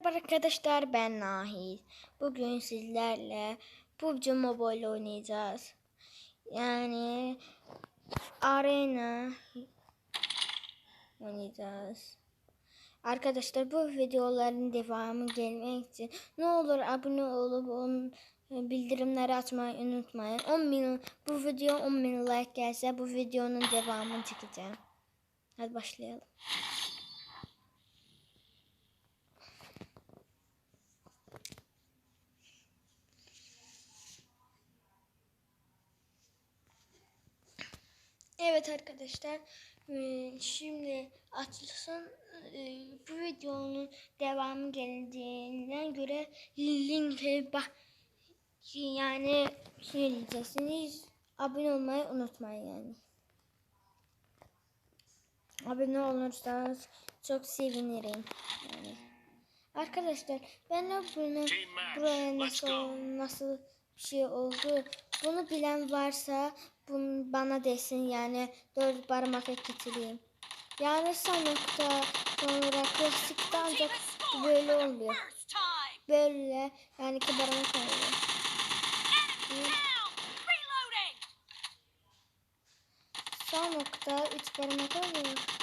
Merhaba arkadaşlar ben Nahil. Bugün sizlerle PUBG Mobile oynayacağız. Yani arena oynayacağız. Arkadaşlar bu videoların devamı gelmek için ne olur abone olup on, bildirimleri açmayı unutmayın. 10 bin, bu video 10 bin like gelse bu videonun devamını çekeceğim. Hadi başlayalım. Evet arkadaşlar eee, şimdi açılsın eee, bu videonun devamı geldiğinden göre linke bak yani diyeceksiniz abone olmayı unutmayın yani. Abone olursanız çok sevinirim. Yani. Arkadaşlar ben de bunu buraya nasıl nasıl bir şey oldu bunu bilen varsa bunu bana desin yani dört parmak getireyim. Yani sanıkta sonra klasikte ancak böyle time. Böyle yani iki parmak oluyor. Reloading. Sanıkta üç parmak oluyor.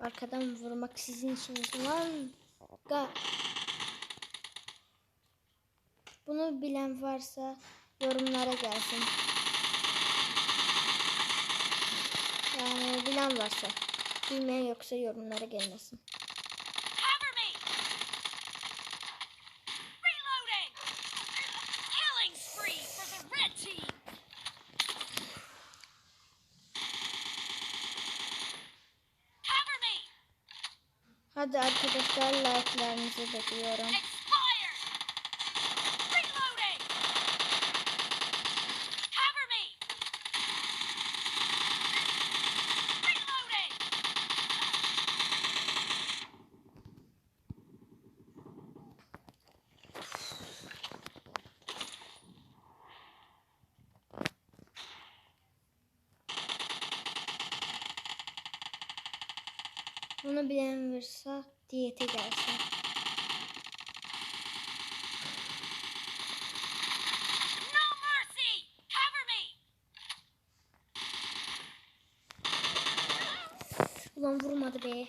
Arkadan vurmak sizin işiniz lan. Ga. Bunu bilen varsa yorumlara gelsin. Yani bilen varsa. Bilmeyen yoksa yorumlara gelmesin. Hadi arkadaşlar like'larınızı bekliyorum. Bunu bilen varsa diyete me. Ulan vurmadı be.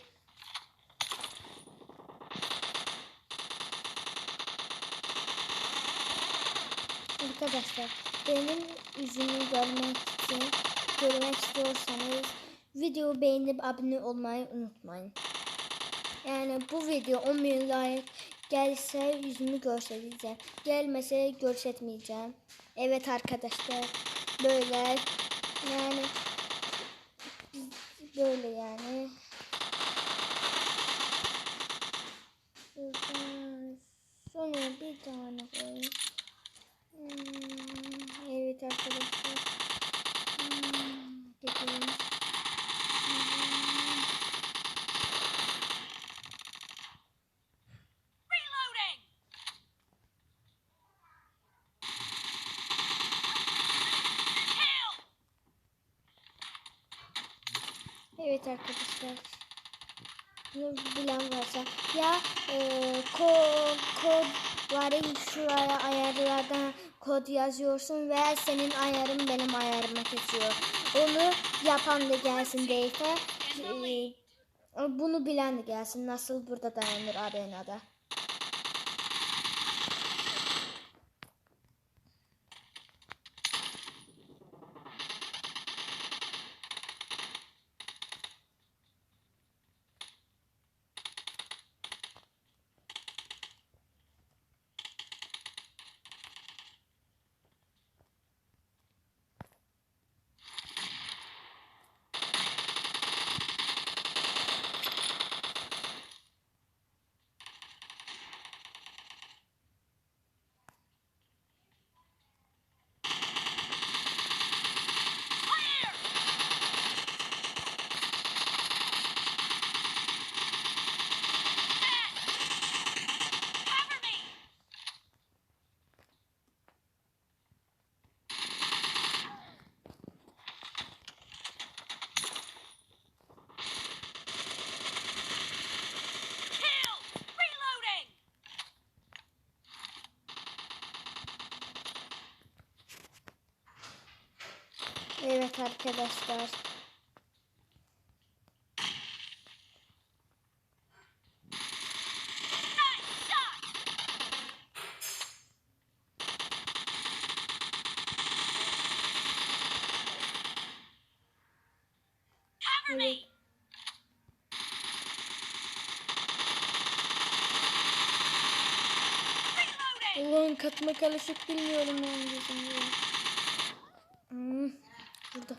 Arkadaşlar benim yüzümü görmek için görmek istiyorsanız video beğenip abone olmayı unutmayın. Yani bu video 10 bin like gelse yüzümü göstereceğim. Gelmese göstermeyeceğim. Evet arkadaşlar böyle yani böyle yani. Şuradan Sonra bir tane koy. Hmm, evet arkadaşlar. Hmm, gidelim. Hmm, Reloading. Kill. Evet arkadaşlar. Bilen varsa ya e, kod kodları şuraya ayarlardan kod yazıyorsun ve senin ayarın benim ayarıma geçiyor. Onu yapan da gelsin değilse e, bunu bilen de gelsin. Nasıl burada dayanır arenada. Evet arkadaşlar. Evet. Ulan katma karışık bilmiyorum ben. Hmm, burada.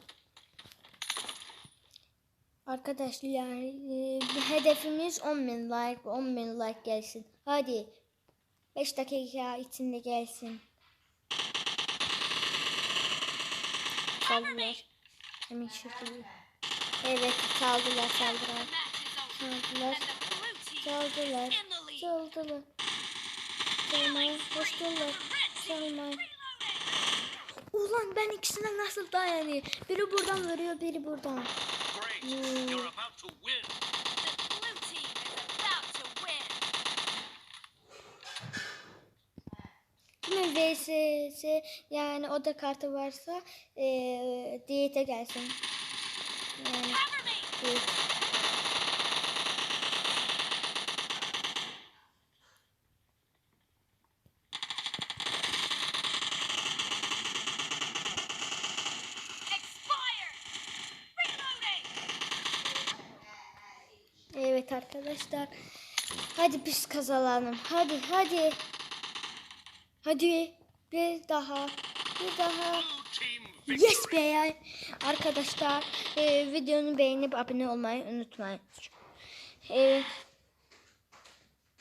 Arkadaşlar e, hedefimiz 10.000 like 10.000 like gelsin. Hadi 5 dakika içinde gelsin. Saldılar. Hemen şurada. Evet saldılar saldılar. Saldılar. Saldılar. Saldılar. Salmaya koştular. Salmaya. Reloading. Ulan ben ikisine nasıl dayanıyor? Biri buradan vuruyor, biri buradan. Hmm. Kimin VSS yani oda kartı varsa eee diyete gelsin. Yani arkadaşlar. Hadi biz kazanalım. Hadi hadi. Hadi bir daha. Bir daha. Yes be ya. Arkadaşlar eee videonu beğenip abone olmayı unutmayın. Evet.